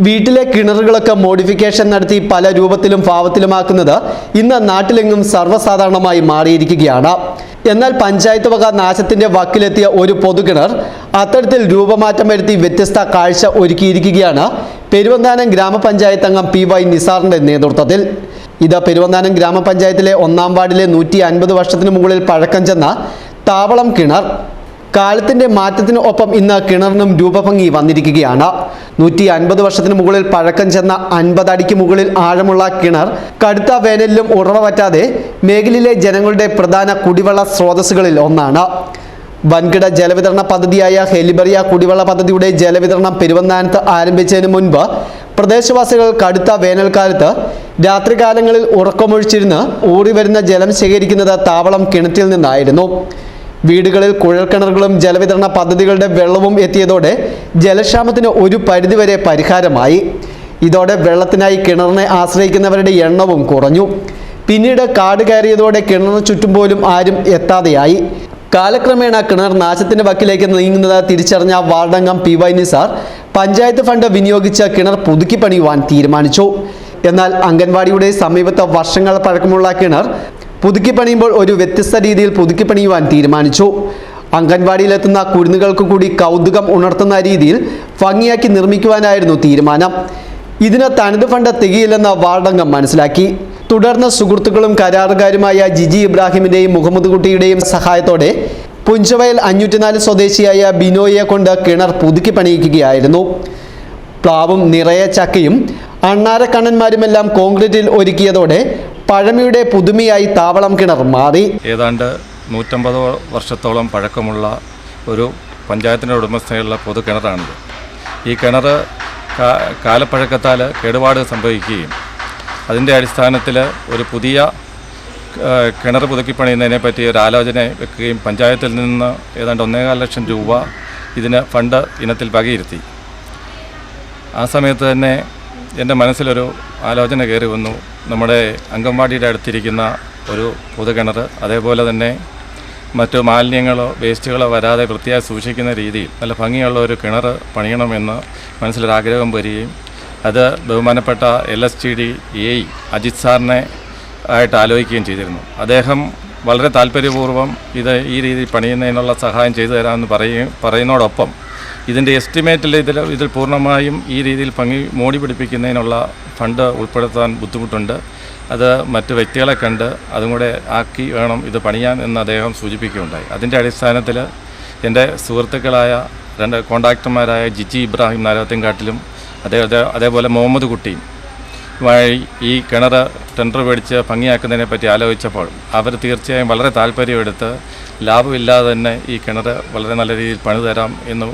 വീട്ടിലെ കിണറുകളൊക്കെ മോഡിഫിക്കേഷൻ നടത്തി പല രൂപത്തിലും ഭാവത്തിലുമാക്കുന്നത് ഇന്ന് നാട്ടിലെങ്ങും സർവസാധാരണമായി മാറിയിരിക്കുകയാണ്. എന്നാൽ പഞ്ചായത്ത് വക നാശത്തിന്റെ വക്കിലെത്തിയ ഒരു പൊതുകിണർ അത്തരത്തിൽ രൂപമാറ്റം വരുത്തി വ്യത്യസ്ത കാഴ്ച ഒരുക്കിയിരിക്കുകയാണ് പെരുവന്താനം ഗ്രാമപഞ്ചായത്ത് അംഗം പി വൈ നിസാറിന്റെ നേതൃത്വത്തിൽ. ഇത് പെരുവന്താനം ഗ്രാമപഞ്ചായത്തിലെ ഒന്നാം വാർഡിലെ നൂറ്റി അൻപത് വർഷത്തിന് മുകളിൽ പഴക്കം ചെന്ന താവളം കിണർ കാലത്തിന്റെ മാറ്റത്തിന് ഒപ്പം ഇന്ന് കിണറിനും രൂപഭംഗി വന്നിരിക്കുകയാണ്. നൂറ്റി അൻപത് വർഷത്തിന് മുകളിൽ പഴക്കം ചെന്ന അൻപതടിക്ക് മുകളിൽ ആഴമുള്ള കിണർ കടുത്ത വേനലിലും ഉറവ പറ്റാതെ മേഖലയിലെ ജനങ്ങളുടെ പ്രധാന കുടിവെള്ള സ്രോതസ്സുകളിൽ ഒന്നാണ്. വൻകിട ജലവിതരണ പദ്ധതിയായ ഹെലിബറിയ കുടിവെള്ള പദ്ധതിയുടെ ജലവിതരണം പെരുവന്താനത്ത് ആരംഭിച്ചതിന് മുൻപ് പ്രദേശവാസികൾ കടുത്ത വേനൽക്കാലത്ത് രാത്രികാലങ്ങളിൽ ഉറക്കമൊഴിച്ചിരുന്ന് ഊറി വരുന്ന ജലം ശേഖരിക്കുന്നത് താവളം കിണറ്റിൽ നിന്നായിരുന്നു. വീടുകളിൽ കുഴൽക്കിണറുകളും ജലവിതരണ പദ്ധതികളുടെ വെള്ളവും എത്തിയതോടെ ജലക്ഷാമത്തിന് ഒരു പരിധിവരെ പരിഹാരമായി. ഇതോടെ വെള്ളത്തിനായി കിണറിനെ ആശ്രയിക്കുന്നവരുടെ എണ്ണവും കുറഞ്ഞു. പിന്നീട് കാട് കയറിയതോടെ കിണറിന് ചുറ്റും പോലും ആരും എത്താതെയായി. കാലക്രമേണ കിണർ നാശത്തിന്റെ വക്കിലേക്ക് നീങ്ങുന്നത് തിരിച്ചറിഞ്ഞ വാർഡംഗം P Y Nisar panchayat fund വിനിയോഗിച്ച് കിണർ പുതുക്കി പണിയുവാൻ തീരുമാനിച്ചു. എന്നാൽ അംഗൻവാടിയുടെ സമീപത്ത് വർഷങ്ങൾ പഴക്കമുള്ള കിണർ പുതുക്കി പണിയുമ്പോൾ ഒരു വ്യത്യസ്ത രീതിയിൽ പുതുക്കി പണിയുവാൻ തീരുമാനിച്ചു. അംഗൻവാടിയിലെത്തുന്ന കുരുന്നുകൾക്ക് കൂടി കൗതുകം ഉണർത്തുന്ന രീതിയിൽ ഭംഗിയാക്കി നിർമ്മിക്കുവാനായിരുന്നു തീരുമാനം. ഇതിന് തനത് ഫണ്ട് തികയില്ലെന്ന വാർഡംഗം മനസ്സിലാക്കി. തുടർന്ന് സുഹൃത്തുക്കളും കരാറുകാരുമായ ജിജി ഇബ്രാഹിമിന്റെയും മുഹമ്മദ് കുട്ടിയുടെയും സഹായത്തോടെ പുഞ്ചവയൽ അഞ്ഞൂറ്റിനാല് സ്വദേശിയായ ബിനോയെ കൊണ്ട് കിണർ പുതുക്കി പണിയിക്കുകയായിരുന്നു പ്ലാവും നിറയെ ചക്കയും അണ്ണാരക്കണ്ണന്മാരുമെല്ലാം കോൺക്രീറ്റിൽ ഒരുക്കിയതോടെ പഴമയുടെ പുതുമയായി താവളം കിണർ മാറി. ഏതാണ്ട് നൂറ്റമ്പത് വർഷത്തോളം പഴക്കമുള്ള ഒരു പഞ്ചായത്തിന്റെ ഉടമസ്ഥയുള്ള പൊതു കിണറാണിത്. ഈ കിണർ കാലപ്പഴക്കത്താൽ കേടുപാട് സംഭവിക്കുകയും അതിന്റെ അടിസ്ഥാനത്തിൽ ഒരു പുതിയ കിണർ പുതുക്കി പണിയുന്നതിനെ പറ്റി ഒരു ആലോചന വെക്കുകയും പഞ്ചായത്തിൽ നിന്ന് ഏതാണ്ട് ഒന്നേകാൽ ലക്ഷം രൂപ ഇതിന് ഫണ്ട് ഇനത്തിൽ വകയിരുത്തി. ആ സമയത്ത് തന്നെ എന്റെ മനസ്സിലൊരു ആലോചന കയറി വന്നു. നമ്മുടെ അംഗൻവാടിയുടെ അടുത്തിരിക്കുന്ന ഒരു പൊതുകിണർ അതേപോലെ തന്നെ മറ്റു മാലിന്യങ്ങളോ വേസ്റ്റുകളോ വരാതെ വൃത്തിയായി സൂക്ഷിക്കുന്ന രീതിയിൽ നല്ല ഭംഗിയുള്ള ഒരു കിണർ പണിയണമെന്ന് മനസ്സിലൊരാഗ്രഹം വരികയും അത് ബഹുമാനപ്പെട്ട L S T D A Ajith സാറിനെ ആയിട്ട് ആലോചിക്കുകയും ചെയ്തിരുന്നു. അദ്ദേഹം വളരെ താല്പര്യപൂർവം ഇത് ഈ രീതിയിൽ പണിയുന്നതിനുള്ള സഹായം ചെയ്തു തരാമെന്ന് പറയുകയും പറയുന്നതോടൊപ്പം ഇതിന്റെ എസ്റ്റിമേറ്റിൽ ഇതിൽ ഇതിൽ പൂർണമായും ഈ രീതിയിൽ ഭംഗി മോടി പിടിപ്പിക്കുന്നതിനുള്ള ഫണ്ട് ഉൾപ്പെടുത്താൻ ബുദ്ധിമുട്ടുണ്ട്. അത് മറ്റ് വ്യക്തികളെ കണ്ട് അതും കൂടെ ആക്കി വേണം ഇത് പണിയാൻ എന്ന് അദ്ദേഹം സൂചിപ്പിക്കുകയുണ്ടായി. അതിന്റെ അടിസ്ഥാനത്തിൽ എന്റെ സുഹൃത്തുക്കളായ രണ്ട് കോൺട്രാക്ടർമാരായ ജിജി ഇബ്രാഹിം നാരായത്തിൻകാട്ടിലും അതേ അതേപോലെ മുഹമ്മദ് കുട്ടിയും വഴി ഈ കിണർ ടെൻഡർ മേടിച്ച് ഭംഗിയാക്കുന്നതിനെ പറ്റി ആലോചിച്ചപ്പോൾ അവർ തീർച്ചയായും വളരെ താല്പര്യമെടുത്ത് ലാഭമില്ലാതെ തന്നെ ഈ കിണർ വളരെ നല്ല രീതിയിൽ പണിതരാം എന്ന്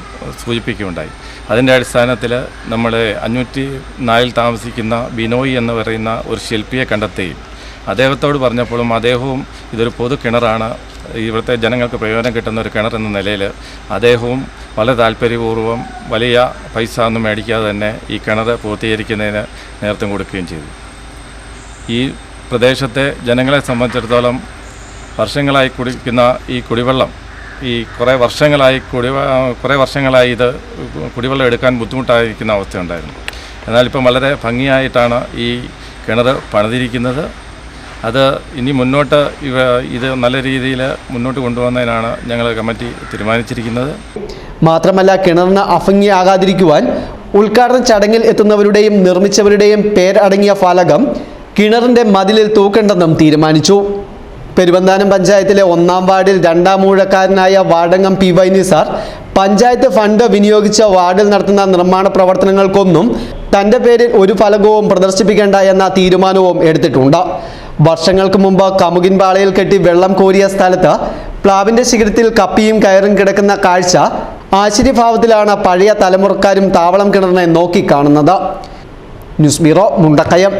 സൂചിപ്പിക്കുകയുണ്ടായി. അതിന്റെ അടിസ്ഥാനത്തിൽ നമ്മൾ അഞ്ഞൂറ്റി നാലിൽ താമസിക്കുന്ന ബിനോയ് എന്ന് പറയുന്ന ഒരു ശില്പിയെ കണ്ടെത്തുകയും അദ്ദേഹത്തോട് പറഞ്ഞപ്പോഴും അദ്ദേഹവും ഇതൊരു പൊതു കിണറാണ് ഇവിടുത്തെ ജനങ്ങൾക്ക് പ്രയോജനം കിട്ടുന്ന ഒരു കിണർ എന്ന നിലയിൽ അദ്ദേഹവും വളരെ താല്പര്യപൂർവം വലിയ പൈസ ഒന്നും മേടിക്കാതെ തന്നെ ഈ കിണർ പൂർത്തീകരിക്കുന്നതിന് നേതൃത്വം കൊടുക്കുകയും ചെയ്തു. ഈ പ്രദേശത്തെ ജനങ്ങളെ സംബന്ധിച്ചിടത്തോളം വർഷങ്ങളായി കുടിക്കുന്ന ഈ കുടിവെള്ളം. ഈ കുറേ വർഷങ്ങളായി കുടിവ കുറേ വർഷങ്ങളായി ഇത് കുടിവെള്ളം എടുക്കാൻ ബുദ്ധിമുട്ടായിരിക്കുന്ന അവസ്ഥയുണ്ടായിരുന്നു. എന്നാലിപ്പം വളരെ ഭംഗിയായിട്ടാണ് ഈ കിണർ പണിതിരിക്കുന്നത്. അത് ഇനി മുന്നോട്ട് ഇവ ഇത് നല്ല രീതിയിൽ മുന്നോട്ട് കൊണ്ടുപോകുന്നതിനാണ് ഞങ്ങൾ കമ്മിറ്റി തീരുമാനിച്ചിരിക്കുന്നത്. മാത്രമല്ല കിണറിന് അഭംഗിയാകാതിരിക്കുവാൻ ഉദ്ഘാടന ചടങ്ങിൽ എത്തുന്നവരുടെയും നിർമ്മിച്ചവരുടെയും പേരടങ്ങിയ ഫലകം കിണറിന്റെ മതിലിൽ തൂക്കണ്ടെന്നും തീരുമാനിച്ചു. പെരുവന്താനം പഞ്ചായത്തിലെ ഒന്നാം വാർഡിൽ രണ്ടാം മൂഴക്കാരനായ വാർഡംഗം P Y Nisar panchayat fund വിനിയോഗിച്ച വാർഡിൽ നടത്തുന്ന നിർമ്മാണ പ്രവർത്തനങ്ങൾക്കൊന്നും തന്റെ പേരിൽ ഒരു ഫലകവും പ്രദർശിപ്പിക്കേണ്ട എന്ന തീരുമാനവും എടുത്തിട്ടുണ്ട്. വർഷങ്ങൾക്ക് മുമ്പ് കമുകിൻ പാളയിൽ കെട്ടി വെള്ളം കോരിയ സ്ഥലത്ത് പ്ലാവിന്റെ ശിഖരത്തിൽ കപ്പിയും കയറും കിടക്കുന്ന കാഴ്ച ആശ്ചര്യഭാവത്തിലാണ് പഴയ തലമുറക്കാരും താവളം കിണറിനെ നോക്കിക്കാണുന്നത് ന്യൂസ് ബ്യൂറോ മുണ്ടക്കയം.